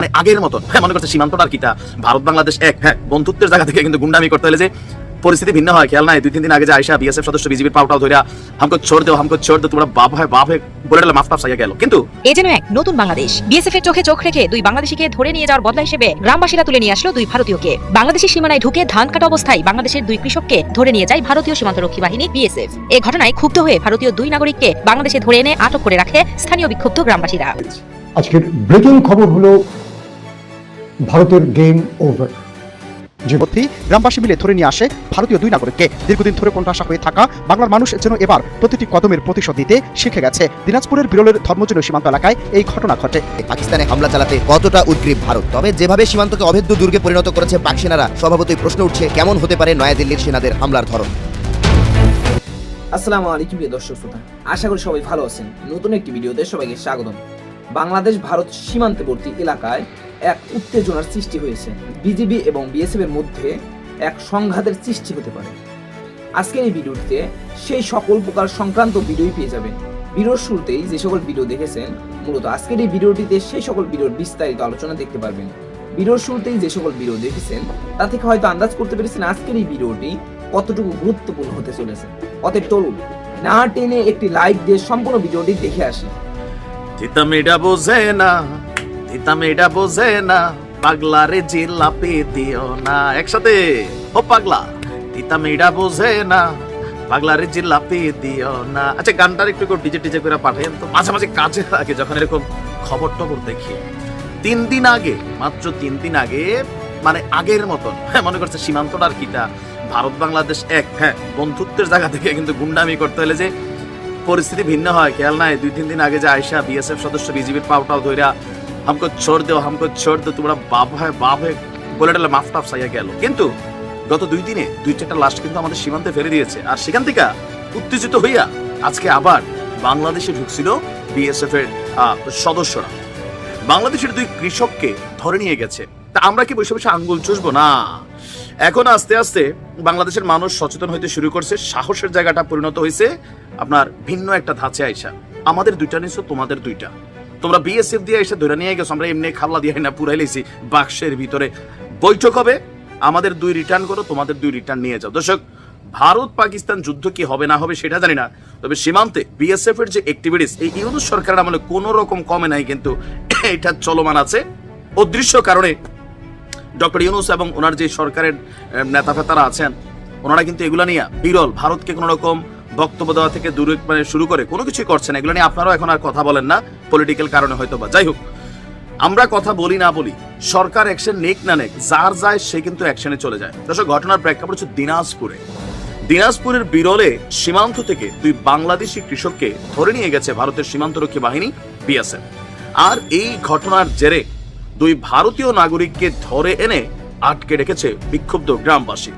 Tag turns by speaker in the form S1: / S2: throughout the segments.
S1: মানে আগের মতন। হ্যাঁ মনে করছে সীমান্তটার কিটা ভারত বাংলাদেশ এক। হ্যাঁ বন্ধুত্বের জায়গা থেকে কিন্তু গুন্ডামি করতে হলে যে পরিস্থিতি ভিন্ন হয় খেয়াল নাই? দুই তিন দিন আগে যে আয়সা বিএসএফ সদস্য বিজেপির পাউটাও ধরিয়া হামকো ছোড় দেও হামকো ছোড় দেও তোমরা বাপ হয় বাপ হয় বলে দিলে মাফ সাইয়া গেল। কিন্তু
S2: এ যেন এক নতুন বাংলাদেশ। বিএসএফ এর চোখে চোখ রেখে দুই বাংলাদেশিকে ধরে নিয়ে যাওয়ার বদলা হিসেবে গ্রামবাসীরা তুলে নিয়ে আসলো দুই ভারতীয়কে। বাংলাদেশের সীমানায় ঢুকে ধান কাটা অবস্থায় বাংলাদেশের দুই কৃষককে ধরে নিয়ে যায় ভারতীয় সীমান্তরক্ষী বাহিনী বিএসএফ এ ঘটনায় ক্ষুব্ধ হয়ে ভারতীয় দুই নাগরিককে বাংলাদেশে ধরে এনে আটক করে রাখে স্থানীয় বিক্ষুব্ধ গ্রামবাসীরা।
S3: আজকের ব্রেকিং খবর হলো ভারতের গেম ওভার
S4: যে মধ্যেই গ্রামবাসী মিলে ধরে নিয়ে আসে ভারতীয় দুই নাগরিককে। দীর্ঘদিন ধরে কোণঠাসা হয়ে থাকা বাংলার মানুষ যেন এবার প্রতিটি কদমের প্রতিশোধ দিতে শিখে গেছে। দিনাজপুরের বিরলের ধর্মজন্য সীমান্ত এলাকায় এই ঘটনা ঘটে।
S5: পাকিস্তানে হামলা চালাতে কতটা উদ্গ্রীব ভারত? তবে যেভাবে সীমান্তকে অভেদ্য দুর্গে পরিণত করেছে পাক সেনারা স্বভাবতই প্রশ্ন উঠছে কেমন হতে পারে নয়াদিল্লির সেনাদের হামলার ধরন?
S6: আসসালামু আলাইকুম প্রিয় দর্শক শ্রোতা। আশা করি সবাই ভালো আছেন। নতুন একটি ভিডিওতে সবাইকে স্বাগতম। বাংলাদেশ ভারত সীমান্তবর্তী এলাকায় এক উত্তেজনার সৃষ্টি হয়েছে। বিজিবি এবং বিএসএফ এর মধ্যে এক সংঘাতের সৃষ্টি হতে পারে। আজকের এই ভিডিওটিতে সেই সকল প্রকার সংক্রান্ত ভিডিওই পেয়ে যাবেন। ভিডিওর শুরুতেই যে সকল ভিডিও দেখেছেন, মূলত আজকের এই ভিডিওটিতে সেই সকল ভিডিওর বিস্তারিত আলোচনা দেখতে পারবেন। ভিডিওর শুরুতেই যে সকল ভিডিও দেখেছেন, তা থেকে হয়তো আন্দাজ করতে পেরেছেন আজকের এই ভিডিওটি কতটুকু গুরুত্বপূর্ণ হতে চলেছে। অতএব চলুন না টেনে একটি লাইক দিয়ে সম্পূর্ণ ভিডিওটি দেখে আসি
S1: তিতা মেয়েটা বোঝে না। তিতা মেয়েটা বোঝে না। পাগলা রে জিলাপি দিও না। একসাথে, ও পাগলা তিতা মেয়েটা বোঝে না। পাগলা রে দিও না। আচ্ছা গানটার একটু ডিজে টিজে করে পাঠাইন তো। মাঝে মাঝে কাজে লাগে যখন এরকম খবর টবর দেখি, তিন দিন আগে, মাত্র তিন দিন আগে মানে আগের মতন হ্যাঁ মনে করছে সীমান্তটার কিটা। ভারত বাংলাদেশ এক হ্যাঁ বন্ধুত্বের জায়গা থেকে কিন্তু গুন্ডামি করতে হলে যে পরিস্থিতি ভিন্ন হয়, খেয়াল নাই। দুই, তিন দিন আগে যে আয়সা বিএসএফ সদস্য বিজেপির পাউটাও ধইরা হামকো ছোড় দেও হামকো ছোড় দেও তোমরা বাপ হয় বাপ হয় বলে মাফ টাফ সাইয়া গেল কিন্তু গত দুই দিনে দুই চারটা লাশ কিন্তু আমাদের সীমান্তে ফেলে দিয়েছে। আর সেখান থেকে উত্তেজিত হইয়া আজকে আবার বাংলাদেশে ঢুকছিল বিএসএফ এর সদস্যরা। বাংলাদেশের দুই কৃষককে ধরে নিয়ে গেছে। তা আমরা কি বসে বসে আঙ্গুল চুষবো? না। এখন আস্তে আস্তে বাংলাদেশের মানুষ সচেতন হইতে শুরু করছে। সাহসের জায়গাটা পরিণত হয়েছে আপনার ভিন্ন একটা ধাঁচে আইসা। আমাদের দুইটা নিছো, তোমাদের দুইটা। তোমরা বিএসএফ দিয়ে এসে ধরে নিয়ে গেছো, আমরা এমনি খাবলা দিয়ে না পুরাই লেছি বাক্সের ভিতরে। বৈঠক হবে, আমাদের দুই রিটার্ন করো, তোমাদের দুই রিটার্ন নিয়ে যাও। দর্শক, ভারত পাকিস্তান যুদ্ধ কি হবে না হবে সেটা জানি না, তবে সীমান্তে বিএসএফ এর যে অ্যাক্টিভিটিস এই ইউনুস সরকারের আমলে কোনো রকম কমে নাই, কিন্তু এটা চলমান আছে। অদৃশ্য কারণে ডক্টর ইউনুস এবং ওনার যে সরকারের নেতা ফেতারা আছেন, ওনারা কিন্তু এগুলা নিয়ে বিরল। ভারতকে কোনো রকম বক্তব্য দেওয়া থেকে দূরে মানে শুরু করে কোনো কিছুই করছেন এগুলো নিয়ে আপনারাও এখন আর কথা বলেন না পলিটিক্যাল কারণে হয়তো বা যাই হোক, আমরা কথা বলি না বলি, সরকার অ্যাকশন নেক না নেক, যার যায় সে কিন্তু অ্যাকশনে চলে যায়। দর্শক, ঘটনার প্রেক্ষাপট হচ্ছে দিনাজপুরে। দিনাজপুরের বিরলে সীমান্ত থেকে দুই বাংলাদেশি কৃষককে ধরে নিয়ে গেছে ভারতের সীমান্তরক্ষী বাহিনী, বিএসএফ। আর এই ঘটনার জেরে দুই ভারতীয় নাগরিককে ধরে এনে আটকে রেখেছে বিক্ষুব্ধ গ্রামবাসী।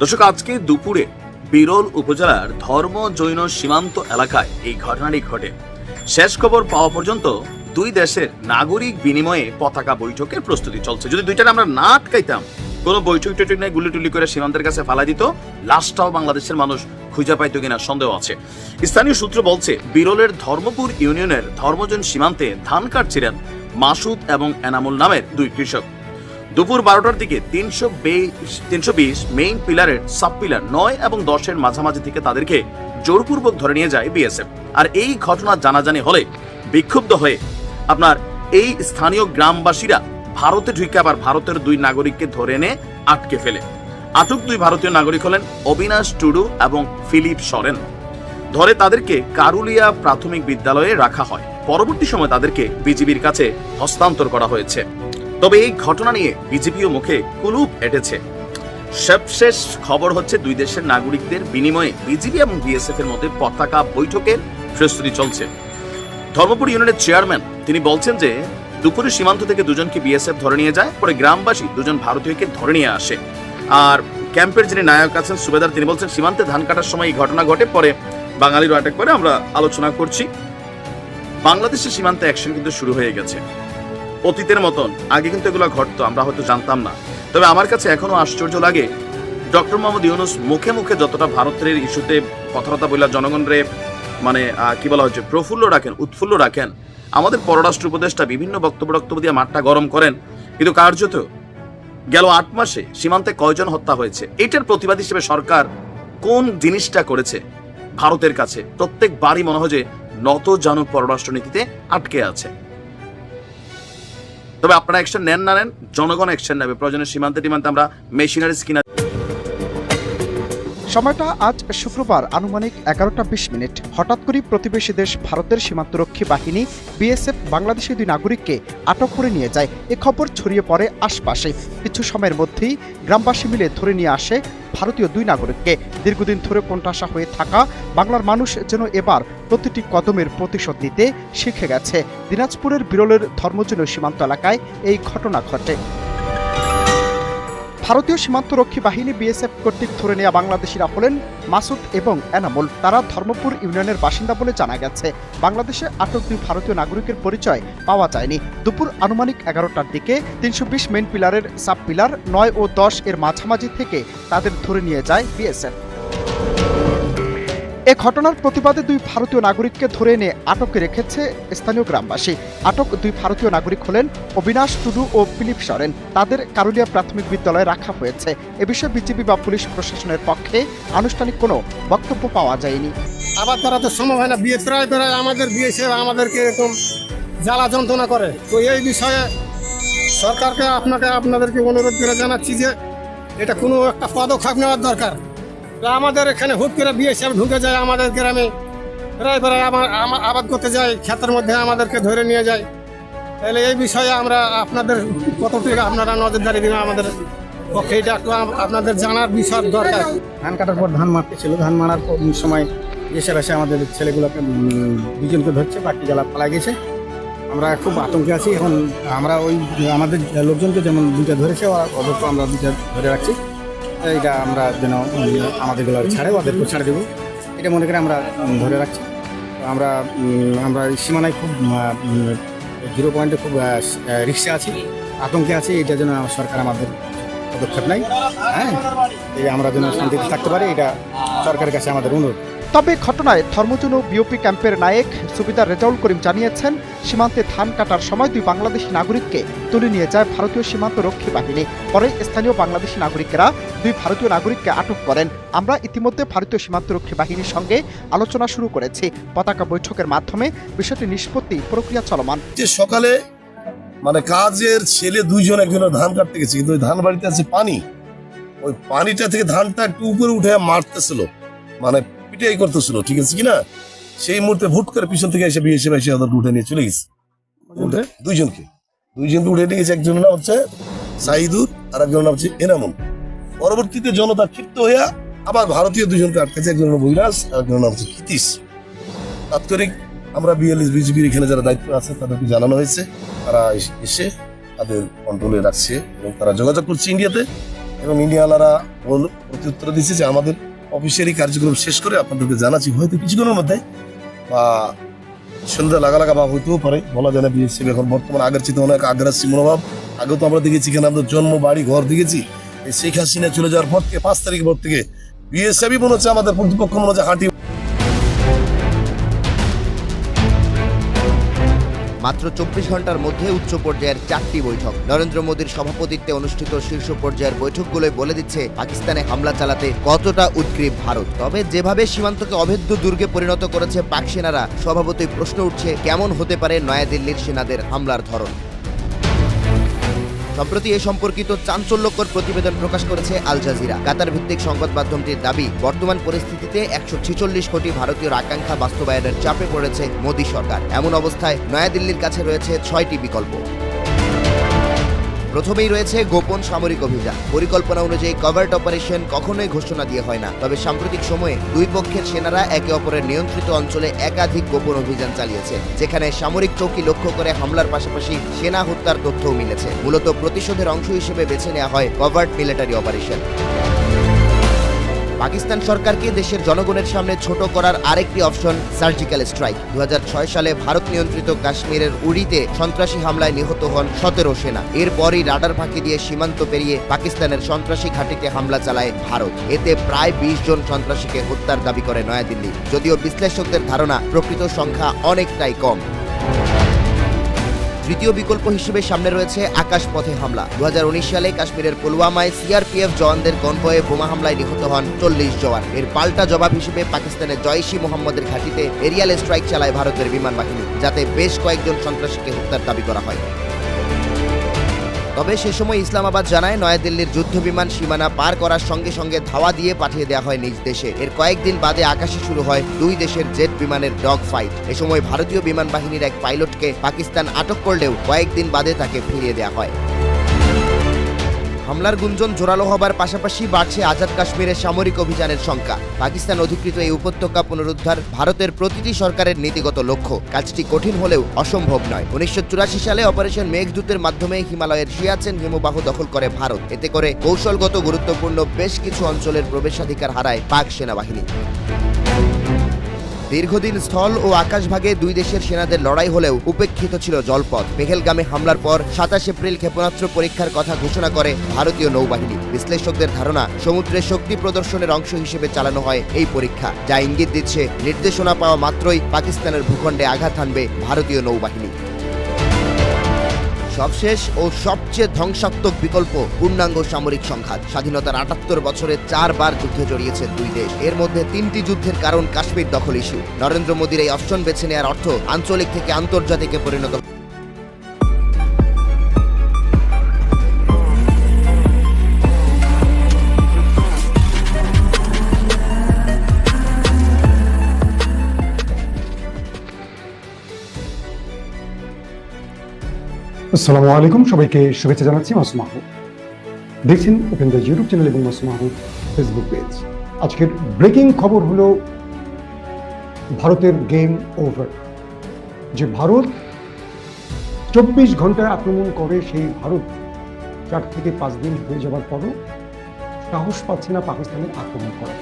S1: দর্শক, আজকে দুপুরে বিরল উপজেলার ধর্ম, জৈন সীমান্ত এলাকায় এই ঘটনাটি ঘটে। শেষ খবর পাওয়া পর্যন্ত দুই দেশের নাগরিক বিনিময়ে পতাকা বৈঠকের প্রস্তুতি চলছে। যদি দুইটা আমরা না আটকাইতাম, কোনো বৈঠক টৈঠক নেই গুলি টুলি করে সীমান্তের কাছে ফালাই দিত, লাশটাও বাংলাদেশের মানুষ খুঁজে পাইতো কিনা সন্দেহ আছে। স্থানীয় সূত্র বলছে, বিরলের ধর্মপুর ইউনিয়নের ধর্মজন সীমান্তে ধান কাটছিলেন মাসুদ এবং এনামুল নামের দুই কৃষক। দুপুর বারোটার দিকে তিনশো তিনশো বিশ মেইন পিলারের সাব পিলার নয় এবং দশের মাঝামাঝি থেকে তাদেরকে জোরপূর্বক ধরে নিয়ে যায় বিএসএফ আর এই ঘটনা জানাজানি হলে বিক্ষুব্ধ হয়ে আপনার এই স্থানীয় গ্রামবাসীরা ভারতে ঢুকে আবার ভারতের দুই নাগরিককে ধরে এনে আটকে ফেলে। আটক দুই ভারতীয় নাগরিক হলেন অবিনাশ টুডু এবং ফিলিপ সরেন। ধরে তাদেরকে কারুলিয়া প্রাথমিক বিদ্যালয়ে রাখা হয়। পরবর্তী সময় তাদেরকে বিজিবির কাছে হস্তান্তর করা হয়েছে। তবে এই ঘটনা নিয়ে বিজেপিও মুখে কুলুপ এটেছে। সবশেষ খবর হচ্ছে দুই দেশের নাগরিকদের বিনিময়ে বিজেপি এবং বিএসএফ এর মধ্যে পতাকা বৈঠকের প্রস্তুতি চলছে। ধর্মপুর ইউনিয়নের চেয়ারম্যান, তিনি বলছেন যে দুপুরে সীমান্ত থেকে দুজনকে বিএসএফ ধরে নিয়ে যায়, পরে গ্রামবাসী দুজন ভারতীয়কে ধরে নিয়ে আসে। আর ক্যাম্পের যিনি নায়ক আছেন সুবেদার, তিনি বলছেন, সীমান্তে ধান কাটার সময় এই ঘটনা ঘটে, পরে বাঙালির অ্যাটাক করে আমরা আলোচনা করছি। বাংলাদেশের সীমান্তে অ্যাকশন কিন্তু শুরু হয়ে গেছে। অতীতের মতন। আগে কিন্তু এগুলো ঘটতো, আমরা হয়তো জানতাম না। তবে আমার কাছে এখনও আশ্চর্য লাগে, ডক্টর মোহাম্মদ ইউনুস মুখে মুখে যতটা ভারতের ইস্যুতে কথাবার্তা বললা জনগণরে মানে কি বলা হচ্ছে, প্রফুল্ল রাখেন, উৎফুল্ল রাখেন। আমাদের পররাষ্ট্র উপদেষ্টা বিভিন্ন বক্তব্য বক্তব্য দিয়ে মাঠটা গরম করেন, কিন্তু কার্যত গেল আট মাসে সীমান্তে কয়জন হত্যা হয়েছে? এটার প্রতিবাদ হিসেবে সরকার কোন জিনিসটা করেছে ভারতের কাছে? প্রত্যেকবারই মনে হয় যে নত জানু পররাষ্ট্রনীতিতে আটকে আছে। তবে আপনারা অ্যাকশন নেন না নেন, জনগণ অ্যাকশন নেবে। প্রয়োজনে সীমান্তে টিমান্তে আমরা মেশিনারিজ কিনা
S4: সময়টা আজ শুক্রবার, আনুমানিক এগারোটা বিশ মিনিট। হঠাৎ করে প্রতিবেশী দেশ ভারতের সীমান্তরক্ষী বাহিনী, বিএসএফ বাংলাদেশি দুই নাগরিককে আটক করে নিয়ে যায়। এ খবর ছড়িয়ে পড়ে আশপাশে। কিছু সময়ের মধ্যেই গ্রামবাসী মিলে ধরে নিয়ে আসে ভারতীয় দুই নাগরিককে। দীর্ঘদিন ধরে কোণঠাসা হয়ে থাকা বাংলার মানুষ যেন এবার প্রতিটি কদমের প্রতিশোধ নিতে শিখে গেছে। দিনাজপুরের বিরলের ধর্মজীর্ণ সীমান্ত এলাকায় এই ঘটনা ঘটে। ভারতীয় সীমান্তরক্ষী বাহিনী বিএসএফ কর্তৃক ধরে নেওয়া বাংলাদেশিরা হলেন মাসুদ এবং এনামুল। তারা ধর্মপুর ইউনিয়নের বাসিন্দা বলে জানা গেছে। বাংলাদেশে আটক দুই ভারতীয় নাগরিকের পরিচয় পাওয়া যায়নি। দুপুর আনুমানিক এগারোটার দিকে তিনশো বিশ মেন পিলারের সাব পিলার নয় ও দশ এর মাঝামাঝি থেকে তাদের ধরে নিয়ে যায় বিএসএফ। এ ঘটনার প্রতিবাদে দুই ভারতীয় নাগরিককে ধরে এনে আটকে রেখেছে স্থানীয় গ্রামবাসী। আটক দুই ভারতীয় নাগরিক হলেন অবিনাশ টুডু ও ফিলিপ সরেন। তাদের কারুলিয়া প্রাথমিক বিদ্যালয়ে রাখা হয়েছে। এ বিষয়ে বিজেপি বা পুলিশ প্রশাসনের পক্ষে আনুষ্ঠানিক কোনো বক্তব্য পাওয়া যায়নি।
S7: আবার করা তো সম্ভব হয় না। বিয়ে প্রায় প্রায় আমাদের বিয়ে সে আমাদেরকে এরকম জ্বালা যন্ত্রণা করে। তো এই বিষয়ে সরকারকে আপনাকে, আপনাদেরকে অনুরোধ করে জানাচ্ছি যে এটা কোনো একটা পদক্ষেপ নেওয়ার দরকার। আমাদের এখানে হুট করে সব ঢুকে যায়, আমাদের গ্রামে। প্রায় প্রায় আমার আবাদ করতে যায়, ক্ষেতের মধ্যে আমাদেরকে ধরে নিয়ে যায়। তাহলে এই বিষয়ে আমরা আপনাদের কতটুকু আপনারা নজরদারি দিবেন আমাদের পক্ষে? এটা আপনাদের জানার বিষয় দরকার।
S8: ধান কাটার পর ধান মারতে ছিল। ধান মারার সময় এসে এসে আমাদের ছেলেগুলোকে দুজনকে ধরছে বাকি জ্বালা পালা গেছে। আমরা খুব আতঙ্কে আছি। এখন আমরা ওই, আমাদের লোকজনকে যেমন দুইটা ধরেছে, ওরা- ওদেরকে আমরা দুইটা ধরে রাখছি। এইটা আমরা যেন আমাদেরগুলো ছাড়ে, ওদেরকেও ছাড়ে দেবো। এটা মনে করে আমরা ধরে রাখছি। আমরা আমরা সীমানায় খুব জিরো পয়েন্টে খুব রিক্সা আছি, আতঙ্কে আছি, এটা যেন সরকার আমাদের পদক্ষেপ নেয়। হ্যাঁ? এই আমরা যেন শান্তিতে থাকতে পারি, এটা সরকারের কাছে আমাদের অনুরোধ।
S4: তবে ঘটনায় ধর্মজন বিওপি ক্যাম্পের নায়ক সুবিদার রেজাউল করিম জানিয়েছেন, সীমান্তে ধান কাটার সময় দুই বাংলাদেশি নাগরিককে তুলে নিয়ে যায় ভারতীয় সীমান্ত রক্ষী বাহিনী। পরে স্থানীয় বাংলাদেশি নাগরিকেরা দুই ভারতীয় নাগরিককে আটক করেন। আমরা ইতিমধ্যে ভারতীয় সীমান্ত রক্ষী বাহিনীর সঙ্গে আলোচনা শুরু করেছি। পতাকা বৈঠকের মাধ্যমে বিষয়টি নিষ্পত্তি প্রক্রিয়া চলমান।
S9: যে সকালে মানে কাজের ছেলে দুইজন একজনের ধান কাটতে গেছে, কিন্তু ধান বাড়িতে আছে পানি। ওই পানিটা থেকে ধানটা একটু উপরে উঠে মারতেছিল। মানে পিটাই করতেছিল ঠিক আছে কিনা? সেই মুহূর্তে ভুট করে পিছন থেকে এসে বিএসএফ এসে ওদের উঠে নিয়ে চলে গেছে। দুইজনকে। দুইজনকে উঠে নিয়ে গেছে একজনের নাম হচ্ছে সাইদুর আর একজনের নাম হচ্ছে এনামুল। পরবর্তীতে জনতা ক্ষিপ্ত হইয়া আবার ভারতীয় দুজনকে আটকেছে একজনের নাম বৈরাস আর একজনের নাম হচ্ছে কিতিশ তাৎক্ষণিক আমরা বিএলএস বিজেপির এখানে যারা দায়িত্ব আছে তাদেরকে জানানো হয়েছে। তারা এস- তাদের কন্ট্রোলে রাখছে এবং তারা যোগাযোগ করছে ইন্ডিয়াতে এবং ইন্ডিয়াওয়ালারা প্রত্যুত্তর দিচ্ছে যে আমাদের অফিসিয়ালি কার্যক্রম শেষ করে আপনাদেরকে জানাচ্ছি, হয়তো কিছুক্ষণের মধ্যে, বা সন্ধ্যা লাগা লাগা ভাব হইতেও পারে, বলা যায় না বিএসসি এখন বর্তমানে আগের চেয়ে অনেক আগ্রাসী মনোভাব। আগে তো আমরা দেখেছি কেন আমাদের জন্ম, বাড়ি, ঘর দেখেছি। এই শেখ হাসিনা চলে যাওয়ার পর থেকে, পাঁচ তারিখ পর থেকে বিএসএফই মনে হচ্ছে আমাদের প্রতিপক্ষ, মনে হচ্ছে হাঁটি
S5: মাত্র চব্বিশ ঘণ্টার মধ্যে উচ্চ পর্যায়ের চারটি বৈঠক। নরেন্দ্র মোদীর সভাপতিত্বে অনুষ্ঠিত শীর্ষ পর্যায়ের বৈঠকগুলোই বলে দিচ্ছে, পাকিস্তানে হামলা চালাতে কতটা উদ্গ্রীব ভারত। তবে যেভাবে সীমান্তকে অভেদ্য দুর্গে পরিণত করেছে পাক সেনারা, স্বভাবতই প্রশ্ন উঠছে, কেমন হতে পারে নয়াদিল্লির সেনাদের হামলার ধরন। সম্প্রতি এ সম্পর্কিত চাঞ্চল্যকর প্রতিবেদন প্রকাশ করেছে আল জাজিরা। কাতার ভিত্তিক সংবাদ মাধ্যমটির দাবি, বর্তমান পরিস্থিতিতে একশো ছেচল্লিশ কোটি ভারতীয় আকাঙ্ক্ষা বাস্তবায়নের চাপে পড়েছে মোদী সরকার। এমন অবস্থায় নয়াদিল্লির কাছে রয়েছে ছয়টি বিকল্প। প্রথমেই রয়েছে গোপন সামরিক অভিযান। পরিকল্পনা অনুযায়ী কভার্ট অপারেশন কখনোই ঘোষণা দিয়ে হয় না। তবে সাম্প্রতিক সময়ে দুই পক্ষের সেনারা একে অপরের নিয়ন্ত্রিত অঞ্চলে একাধিক গোপন অভিযান চালিয়েছে, যেখানে সামরিক চৌকি লক্ষ্য করে হামলার পাশাপাশি সেনা হত্যার তথ্যও মিলেছে। মূলত প্রতিশোধের অংশ হিসেবে বেছে নেওয়া হয় কভার্ট মিলিটারি অপারেশন পাকিস্তান সরকারকে দেশের জনগণের সামনে ছোট করার আরেকটি অপশন সার্জিক্যাল স্ট্রাইক দু হাজার ছয় সালে ভারত নিয়ন্ত্রিত কাশ্মীরের উড়িতে সন্ত্রাসী হামলায় নিহত হন সতেরো সেনা। এরপরই রাডার ফাঁকি দিয়ে সীমান্ত পেরিয়ে পাকিস্তানের সন্ত্রাসী ঘাঁটিতে হামলা চালায় ভারত। এতে প্রায় বিশ জন সন্ত্রাসীকে হত্যার দাবি করে নয়াদিল্লি। যদিও বিশ্লেষকদের ধারণা, প্রকৃত সংখ্যা অনেকটাই কম। তৃতীয় বিকল্প হিসেবে সামনে রয়েছে আকাশ পথে হামলা। দু হাজার উনিশ সালে কাশ্মীরের পুলওয়ামায় সিআরপিএফ জওয়ানদের কনভয়ে বোমা হামলায় নিহত হন চল্লিশ জওয়ান। এর পাল্টা জবাব হিসেবে পাকিস্তানের জয়শি মোহাম্মদের ঘাঁটিতে এরিয়াল স্ট্রাইক চালায় ভারতের বিমান বাহিনী, যাতে বেশ কয়েকজন সন্ত্রাসীকে হত্যার দাবি করা হয়। তবে সে সময় ইসলামাবাদ জানায়, নয়াদিল্লির যুদ্ধ বিমান সীমানা পার করার সঙ্গে সঙ্গে ধাওয়া দিয়ে পাঠিয়ে দেওয়া হয় নিজ দেশে। এর কয়েকদিন বাদে আকাশে শুরু হয় দুই দেশের জেট বিমানের ডগ ফাইট। এ সময় ভারতীয় বিমান বাহিনীর এক পাইলটকে পাকিস্তান আটক করলেও কয়েকদিন বাদে তাকে ফিরিয়ে দেওয়া হয়। হামলার গুঞ্জন জোরালো হবার পাশাপাশি বাড়ছে আজাদ কাশ্মীরের সামরিক অভিযানের সংখ্যা। পাকিস্তান অধিকৃত এই উপত্যকা পুনরুদ্ধার ভারতের প্রতিটি সরকারের নীতিগত লক্ষ্য। কাজটি কঠিন হলেও অসম্ভব নয়। উনিশশো সালে অপারেশন মেঘদূতের মাধ্যমে হিমালয়ের সিয়াচেন হিমবাহ দখল করে ভারত। এতে করে কৌশলগত গুরুত্বপূর্ণ বেশ কিছু অঞ্চলের প্রবেশাধিকার হারায় পাক সেনাবাহিনী। দীর্ঘদিন স্থল ও আকাশভাগে দুই দেশের সেনাদের লড়াই হলেও উপেক্ষিত ছিল জলপথ। পেহেলগামে হামলার পর সাতাশ এপ্রিল ক্ষেপণাস্ত্র পরীক্ষার কথা ঘোষণা করে ভারতীয় নৌবাহিনী। বিশ্লেষকদের ধারণা, সমুদ্রে শক্তি প্রদর্শনের অংশ হিসেবে চালানো হয় এই পরীক্ষা, যা ইঙ্গিত দিচ্ছে, নির্দেশনা পাওয়া মাত্রই পাকিস্তানের ভূখণ্ডে আঘাত হানবে ভারতীয় নৌবাহিনী। সবশেষ ও সবচেয়ে ধ্বংসাত্মক বিকল্প পূর্ণাঙ্গ সামরিক সংঘাত। স্বাধীনতার আটাত্তর বছরে চারবার যুদ্ধে জড়িয়েছে দুই দেশ। এর মধ্যে তিনটি যুদ্ধের কারণ কাশ্মীর দখল ইস্যু। নরেন্দ্র মোদীর এই অপশন বেছে নেওয়ার অর্থ আঞ্চলিক থেকে আন্তর্জাতিকে পরিণত
S3: আসসালামু আলাইকুম, সবাইকে শুভেচ্ছা জানাচ্ছি মাসুম মাহবুব। দেখছেন ওপেন দ্য ইউটিউব চ্যানেল এবং মাসুম মাহবুব ফেসবুক পেজ। আজকের ব্রেকিং খবর হলো ভারতের গেম ওভার। যে ভারত চব্বিশ ঘন্টায় আক্রমণ করে সেই ভারত, চার থেকে পাঁচ দিন হয়ে যাওয়ার পরও সাহস পাচ্ছে না পাকিস্তানের আক্রমণ করার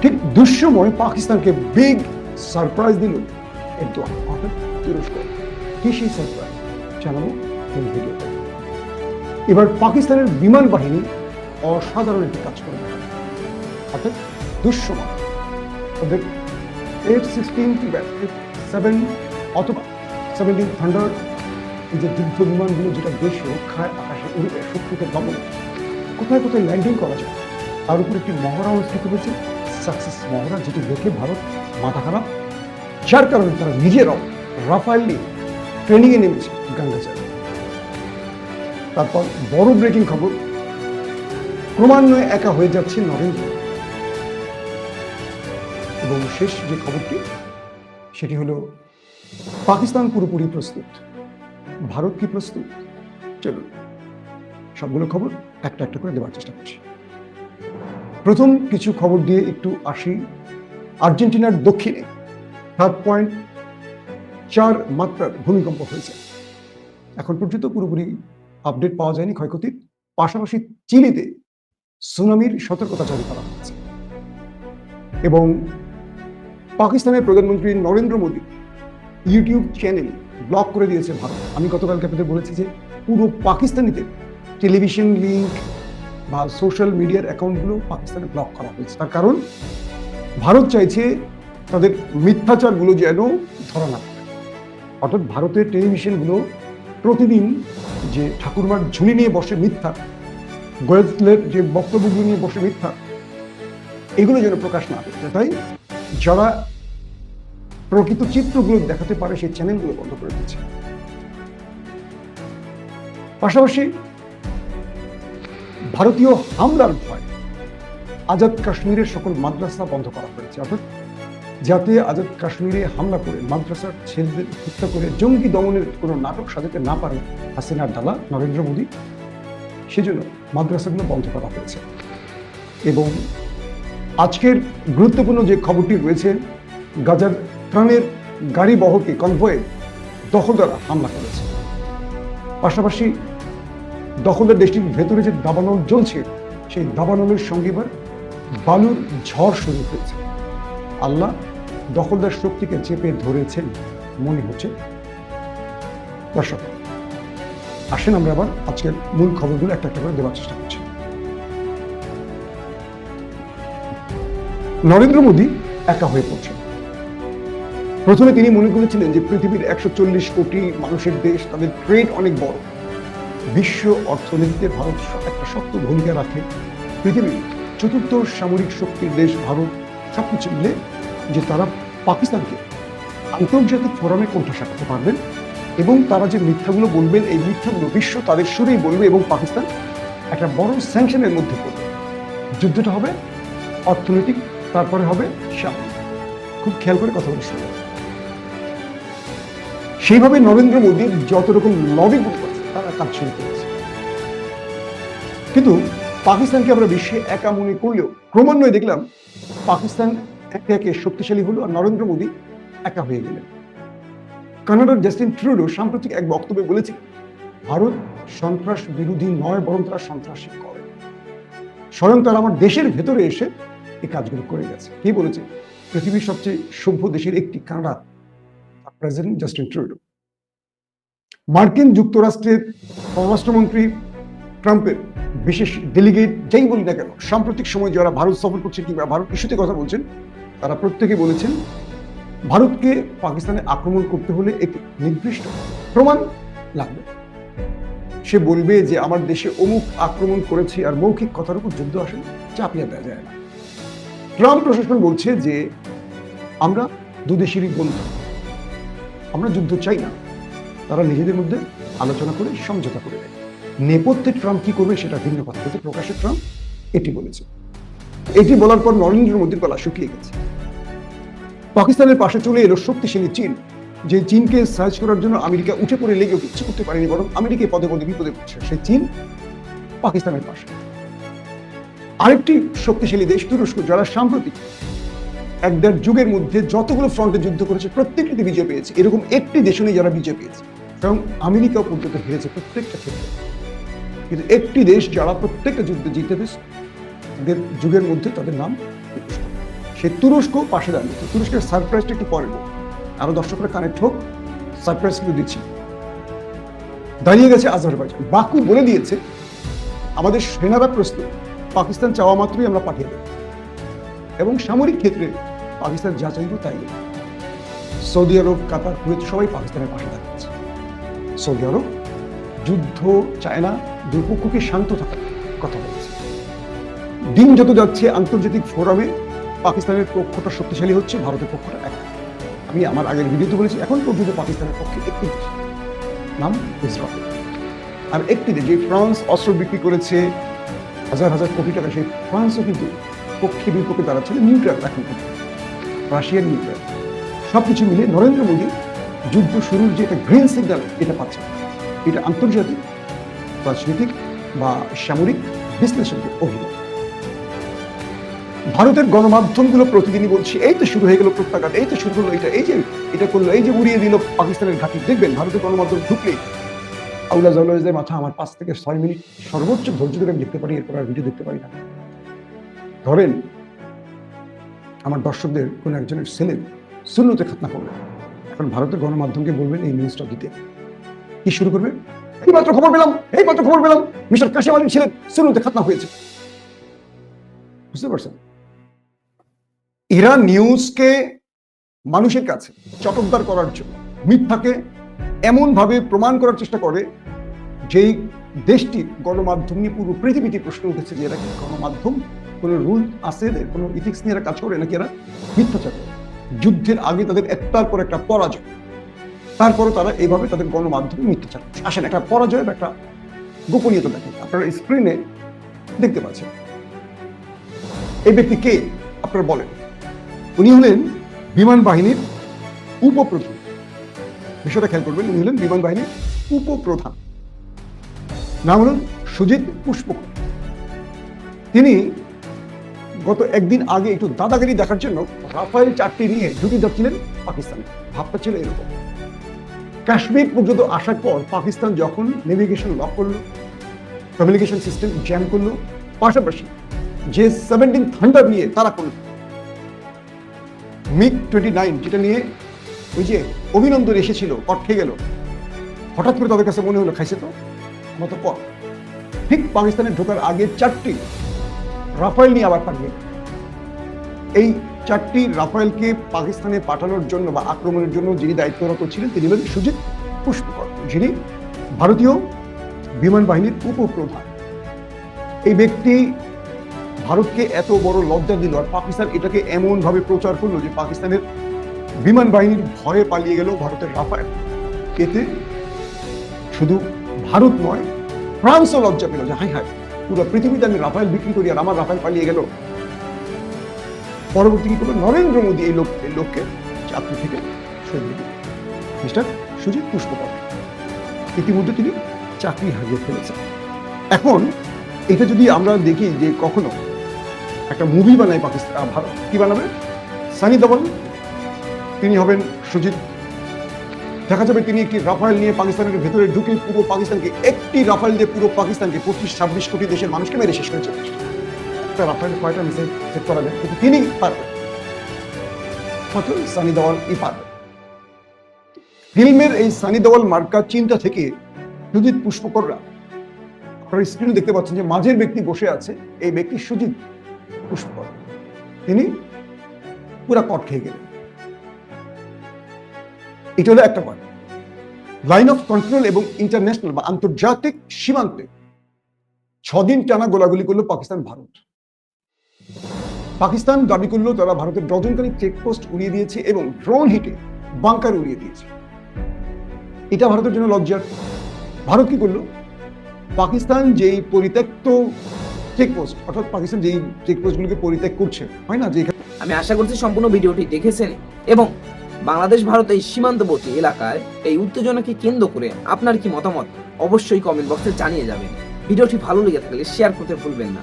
S3: ঠিক দুঃসময় পাকিস্তানকে বিগ সারপ্রাইজ দিল একদম তুরস্ক। সেই সারপ্রাইজ জানাব এই ভিডিওতে এবার পাকিস্তানের বিমান বাহিনী অসাধারণ একটি কাজ করে। অর্থাৎ দুঃসময় তাদের এইট সিক্সটিন সেভেন অথবা সেভেন্টিন থান্ডার যে যুদ্ধ বিমানগুলো যেটা দেশ রক্ষায় আকাশে উড়ে শত্রুকে দমনে, কোথায় কোথায় ল্যান্ডিং করা যায়, তার উপর একটি মহড়া অনুষ্ঠিত হয়েছে সাকসেস মহড়া, যেটি দেখে ভারত মাথা খারাপ, যার কারণে তারা নিজেরাও রাফাইল নিয়ে ট্রেনিংয়ে নেমেছে গাঙ্গাচার তারপর বড় ব্রেকিং খবর, ক্রমান্বয়ে একা হয়ে যাচ্ছে নরেন্দ্র। এবং শেষ যে খবরটি, সেটি হলো, পাকিস্তান পুরোপুরি প্রস্তুত, ভারত কি প্রস্তুত? চলুন, সবগুলো খবর একটা একটা করে দেওয়ার চেষ্টা করছি। প্রথম কিছু খবর দিয়ে একটু আসি। আর্জেন্টিনার দক্ষিণে, সাত পয়েন্ট চার মাত্রার ভূমিকম্প হয়েছে। এখন পর্যন্ত পুরোপুরি আপডেট পাওয়া যায়নি ক্ষয়ক্ষতির। পাশাপাশি চিলিতে সুনামির সতর্কতা জারি করা হয়েছে। এবং পাকিস্তানের প্রধানমন্ত্রী Narendra Modi YouTube channel block করে দিয়েছে ভারত। আমি গতকালকে আপনাদের বলেছি যে পুরো পাকিস্তানিদের টেলিভিশন লিঙ্ক বা সোশ্যাল মিডিয়ার অ্যাকাউন্টগুলো পাকিস্তানে ব্লক করা হয়েছে। তার কারণ ভারত চাইছে তাদের মিথ্যাচারগুলো যেন ধরা না। অর্থাৎ ভারতের টেলিভিশনগুলো প্রতিদিন যে ঠাকুরমার ঝুলি নিয়ে বসে মিথ্যা গোয়েলসলের যে বক্তব্যগুলো নিয়ে বসে মিথ্যা, এগুলো যেন প্রকাশ না করতে তাই যারা প্রকৃত চিত্রগুলো দেখাতে পারে, সেই চ্যানেলগুলো বন্ধ করে দিচ্ছে। পাশাপাশি ভারতীয় হামলার ভয়, আজাদ কাশ্মীরের সকল মাদ্রাসা বন্ধ করা হয়েছে। অর্থাৎ যাতে আজাদ কাশ্মীরে হামলা করে মাদ্রাসার ছেলেদের হত্যা করে জঙ্গি দমনের কোনো নাটক সাজাতে না পারে হাসিনার দালা নরেন্দ্র মোদী। সেজন্য মাদ্রাসাগুলো বন্ধ করা হয়েছে। এবং আজকের গুরুত্বপূর্ণ যে খবরটি রয়েছে, গাজার ত্রাণের গাড়ি বহকে কনভয়ে দখলদাররা হামলা করেছে। পাশাপাশি দখলদার দেশটির ভেতরে যে দাবানল জ্বলছে, সেই দাবানলের সঙ্গে এবার বালুর ঝড় শুরু হয়েছে। আল্লাহ দখলদার শক্তিকে চেপে ধরেছেন মনে হচ্ছে। দর্শক, আসেন আমরা আবার আজকের মূল খবরগুলো একটা একটা করে দেওয়ার চেষ্টা করছি। নরেন্দ্র মোদী একা হয়ে পড়ছেন। প্রথমে তিনি মনে করেছিলেন যে পৃথিবীর একশো চল্লিশ কোটি মানুষের দেশ, তাদের ট্রেড অনেক বড়। বিশ্ব অর্থনীতিতে ভারত একটা শক্ত ভূমিকা রাখে। পৃথিবীর চতুর্থ সামরিক শক্তির দেশ ভারত, সবকিছু মিলে যে তারা পাকিস্তানকে আন্তর্জাতিক ফোরামে কোণঠাসা করতে পারবেন এবং তারা যে মিথ্যাগুলো বলবেন, এই মিথ্যাগুলো বিশ্ব তাদের সুরেই বলবে এবং পাকিস্তান একটা বড় স্যাংশনের মধ্যে পড়বে। যুদ্ধটা হবে, অর্থনৈতিক, তারপরে হবে সামরিক। খুব খেয়াল করে কথা বলে সেইভাবে নরেন্দ্র মোদীর যত রকম লবি গ্রুপ আছে তারা কাজ শুরু করেছে। কিন্তু পাকিস্তানকে আমরা বিশ্বে একা মনে করলেও ক্রমান্বয়ে দেখলাম পাকিস্তান একে একে শক্তিশালী হলো আর নরেন্দ্র মোদী একা হয়ে গেলেন। কানাডার জাস্টিন ট্রুডো সাম্প্রতিক এক বক্তব্যে বলেছে, ভারত সন্ত্রাস বিরোধী নয়, বরং তারা সন্ত্রাসী করে। স্বয়ং তারা আমার দেশের ভেতরে এসে এই কাজগুলো করে গেছে। কি বলেছে? পৃথিবীর সবচেয়ে সভ্য দেশের একটি কানাডা প্রেসিডেন্ট জাস্টিন ট্রুডো। মার্কিন যুক্তরাষ্ট্রের পররাষ্ট্রমন্ত্রী ট্রাম্পের বিশেষ ডেলিগেট যেই বলি না কেন, সাম্প্রতিক সময় যারা ভারত সফর করছে কিংবা ভারত ইস্যুতে কথা বলছেন, তারা প্রত্যেকে বলেছেন, ভারতকে পাকিস্তানে আক্রমণ করতে হলে একটি নির্দিষ্ট প্রমাণ লাগবে। সে বলবে যে আমার দেশে অমুক আক্রমণ করেছে আর মৌখিক কথার উপর যুদ্ধ আসেন, চাপিয়ে দেওয়া যায় না। ট্রাম্প প্রশাসন বলছে যে আমরা দুদেশেরই বন্ধু, আমরা যুদ্ধ চাই না। তারা নিজেদের মধ্যে আলোচনা করে সমঝোতা করে দেয় নেপথ্যে ট্রাম্প কি করবে সেটা ভিন্ন কথা, কিন্তু প্রকাশ্যে ট্রাম্প এটি বলেছে। এটি বলার পর নরেন্দ্র মোদীর গলা শুকিয়ে গেছে। পাকিস্তানের পাশে চলে এলো শক্তিশালী চীন, যে চীনকে সার্চ করার জন্য আমেরিকা উঠে পড়ে লেগেও কিচ্ছু করতে পারেনি, বরং আমেরিকা পদে পদে বিপদে পড়ছে। সেই চীন পাকিস্তানের পাশে। আরেকটি শক্তিশালী দেশ, তুরস্ক, যারা সাম্প্রতিক এক দেড় যুগের মধ্যে যতগুলো ফ্রন্টে যুদ্ধ করেছে, প্রত্যেকটিতে বিজয় পেয়েছে। এরকম একটি দেশ নেই যারা বিজয় পেয়েছে। কারণ আমেরিকাও পর্যন্ত হেরেছে প্রত্যেকটা ক্ষেত্রে। কিন্তু একটি দেশ যারা প্রত্যেকটা যুদ্ধে জিতে পেয়েছে তাদের যুগের মধ্যে তাদের নাম সে তুরস্ক পাশে দাঁড়িয়েছে। তুরস্কের সারপ্রাইজটা একটু পরে বলব। আরও দর্শকরা কানেক্ট হোক, সারপ্রাইজ কিন্তু দিচ্ছি। দাঁড়িয়ে গেছে আজারবাইজান। বাকু বলে দিয়েছে, আমাদের সেনারা প্রস্তুত। পাকিস্তান চাওয়া মাত্রই আমরা পাঠিয়ে দেব। এবং সামরিক ক্ষেত্রে পাকিস্তান যা চাইব তাই। সৌদি আরব, কাতার, কুয়েত সবাই পাকিস্তানের পাশে দাঁড়িয়েছে। সৌদি আরব যুদ্ধ চায় না দুই পক্ষকে শান্ত থাকার কথা বলেছে। দিন যত যাচ্ছে, আন্তর্জাতিক ফোরামে পাকিস্তানের পক্ষটা শক্তিশালী হচ্ছে, ভারতের পক্ষটা এক। আমি আমার আগের ভিডিওতে বলেছি, এখন পর্যন্ত পাকিস্তানের পক্ষে একটি দেশ। নাম ইসরায়েল আর একটি দেশ, যে ফ্রান্স অস্ত্র বিক্রি করেছে, হাজার হাজার কোটি টাকা, সেই ফ্রান্সও কিন্তু পক্ষে বিপক্ষে দাঁড়াচ্ছে নিউট্রাল এখন। রাশিয়ার নিউট্রাল সবকিছু মিলে নরেন্দ্র মোদী যুদ্ধ শুরুর যে একটা গ্রিন সিগন্যাল এটা পাচ্ছে। এটা আন্তর্জাতিক, রাজনৈতিক বা সামরিক বিশ্লেষকদের অভিমত। ভারতের গণমাধ্যমগুলো প্রতিদিনই বলছে, এই তো শুরু হয়ে গেল প্রত্যাঘাত, এই তো শুরু হলো এটা, এই যে এটা করল, এই যে উড়িয়ে দিল পাকিস্তানের ঘাঁটি। দেখবেন, ভারতের গণমাধ্যম ঢুকলে আউলা জাউলাজদের মাথা আমার পাঁচ থেকে ছয় মিনিট সর্বোচ্চ ধৈর্য ধরে আমি দেখতে পারি, এরপর আর ভিডিও দেখতে পারি না। ধরেন, আমার দর্শকদের কোন একজনের ছেলে শূন্যতে খাতনা করবে এখন ভারতের গণমাধ্যমকে বলবেন, এই নিউজটা দিতে। কি শুরু করবে? এই মাত্র খবর পেলাম এই মাত্র খবর পেলাম। মিস্টার কাশিম আলীর ছেলে শূন্যতে খাতনা হয়েছে। বুঝতে পারছেন? এরা নিউজকে মানুষের কাছে চটকদার করার জন্য, মিথ্যাকে এমন ভাবে প্রমাণ করার চেষ্টা করে, যেই দেশটি গণমাধ্যম নিয়ে পুরো পৃথিবীতে প্রশ্ন উঠেছে যে এরা কি গণমাধ্যম? কোনো রুল আছে কোনো ইথিক্স নিয়ে এরা কাজ করে নাকি এরা মিথ্যাচার? যুদ্ধের আগে তাদের একটার পর একটা পরাজয়। তারপরে তারা এইভাবে তাদের গণমাধ্যমে মিথ্যাচার। আসেন, একটা পরাজয় বা একটা গোপনীয়তা দেখেন। আপনারা স্ক্রিনে দেখতে পাচ্ছেন। এই ব্যক্তি কে? আপনারা বলেন। উনি হলেন বিমান বাহিনীর উপপ্রধান। বিষয়টা খেয়াল করবেন, উনি হলেন বিমান বাহিনীর উপপ্রধান। নাম হলেন সুজিত পুষ্পক তিনি গত একদিন আগে একটু দাদাগিরি দেখার জন্য রাফায়েল চারটি নিয়ে ঢুকে যাচ্ছিলেন পাকিস্তানে। ভাবটা ছিল এরকম। কাশ্মীর পর্যন্ত আসার পর পাকিস্তান যখন নেভিগেশন লক করল কমিউনিকেশন সিস্টেম জ্যাম করল, পাশাপাশি যে সেভেন্টিন থান্ডার নিয়ে তারা করল। মিগ টোয়েন্টি নাইন যেটা নিয়ে ওই যে অভিনন্দন এসেছিল খেয়ে গেল। হঠাৎ করে তাদের কাছে মনে হলো, খাইছে তো? মতো পর। ঠিক পাকিস্তানে ঢোকার আগে চারটি রাফাইল নিয়ে আবার পাঠিয়ে এই চারটি রাফায়েলকে পাকিস্তানে পাঠানোর জন্য বা আক্রমণের জন্য যিনি দায়িত্বরত ছিলেন, তিনি হলেন সুজিত পুষ্পকর, যিনি ভারতীয় বিমান বাহিনীর উপপ্রধান। এই ব্যক্তি ভারতকে এত বড় লজ্জা দিল আর পাকিস্তান এটাকে এমন ভাবে প্রচার করল যে পাকিস্তানের বিমান বাহিনীর ভয়ে পালিয়ে গেল ভারতের রাফায়েল। এতে শুধু ভারত নয়, ফ্রান্সও লজ্জা পেল যে হাই হাই পুরো পৃথিবীতে আমি রাফায়েল বিক্রি করি আর আমার রাফায়েল পালিয়ে গেল। পরবর্তী কি করল নরেন্দ্র মোদী এই লোক এই লোককে চাকরি থেকে সরিয়ে দিল মিস্টার সুজিত পুষ্পকর, ইতিমধ্যে তিনি চাকরি হারিয়ে ফেলেছেন। এখন এটা যদি আমরা দেখি যে কখনো একটা মুভি বানায় পাকিস্তান ভারত, কি বানাবে? সানি দেওয়াল তিনি হবেন সুজিত। দেখা যাবে তিনি একটি রাফায়েল নিয়ে পাকিস্তানের ভেতরে ঢুকে পুরো পাকিস্তানকে একটি রাফায়েল দিয়ে পুরো পাকিস্তানকে পঁচিশ, ছাব্বিশ কোটি দেশের মানুষকে মেরে শেষ করেছে। একটা রাফায়েল কয়টা মিসাইল সেট করা যায়? কিন্তু তিনি পারবেন। মাত্র সানি দেওয়ালই পারবেন। ফিল্মের এই সানি দেওয়াল মার্কা চিন্তা থেকে সুজিত পুষ্পকররা, আপনারা স্ক্রিনে দেখতে পাচ্ছেন যে মাঝের ব্যক্তি বসে আছে, এই ব্যক্তি সুজিত পুষ্পকর। তিনি পুরা কট খেয়ে গেলেন। এটা হলো একটা পয়েন্ট লাইন অফ কন্ট্রোল এবং ইন্টারন্যাশনাল বা আন্তর্জাতিক সীমান্তে ছদিন টানা গোলাগুলি করল পাকিস্তান ভারত পাকিস্তান দাবি করল তারা ভারতের ডজনখানিক চেকপোস্ট উড়িয়ে দিয়েছে এবং ড্রোন হিটে বাংকার উড়িয়ে দিয়েছে। এটা ভারতের জন্য লজ্জার। ভারত কি করল? পাকিস্তান যেই পরিত্যক্ত চেকপোস্ট, অর্থাৎ পাকিস্তান যেই চেকপোস্টগুলোকে পরিত্যাগ করছে, হয় না? যে
S6: আমি আশা করছি সম্পূর্ণ ভিডিওটি দেখেছেন এবং বাংলাদেশ, ভারত এই সীমান্তবর্তী এলাকায় এই উত্তেজনাকে কেন্দ্র করে আপনার কি মতামত? অবশ্যই কমেন্ট বক্সে জানিয়ে যাবেন। ভিডিওটি ভালো লেগে থাকলে শেয়ার করতে ভুলবেন না।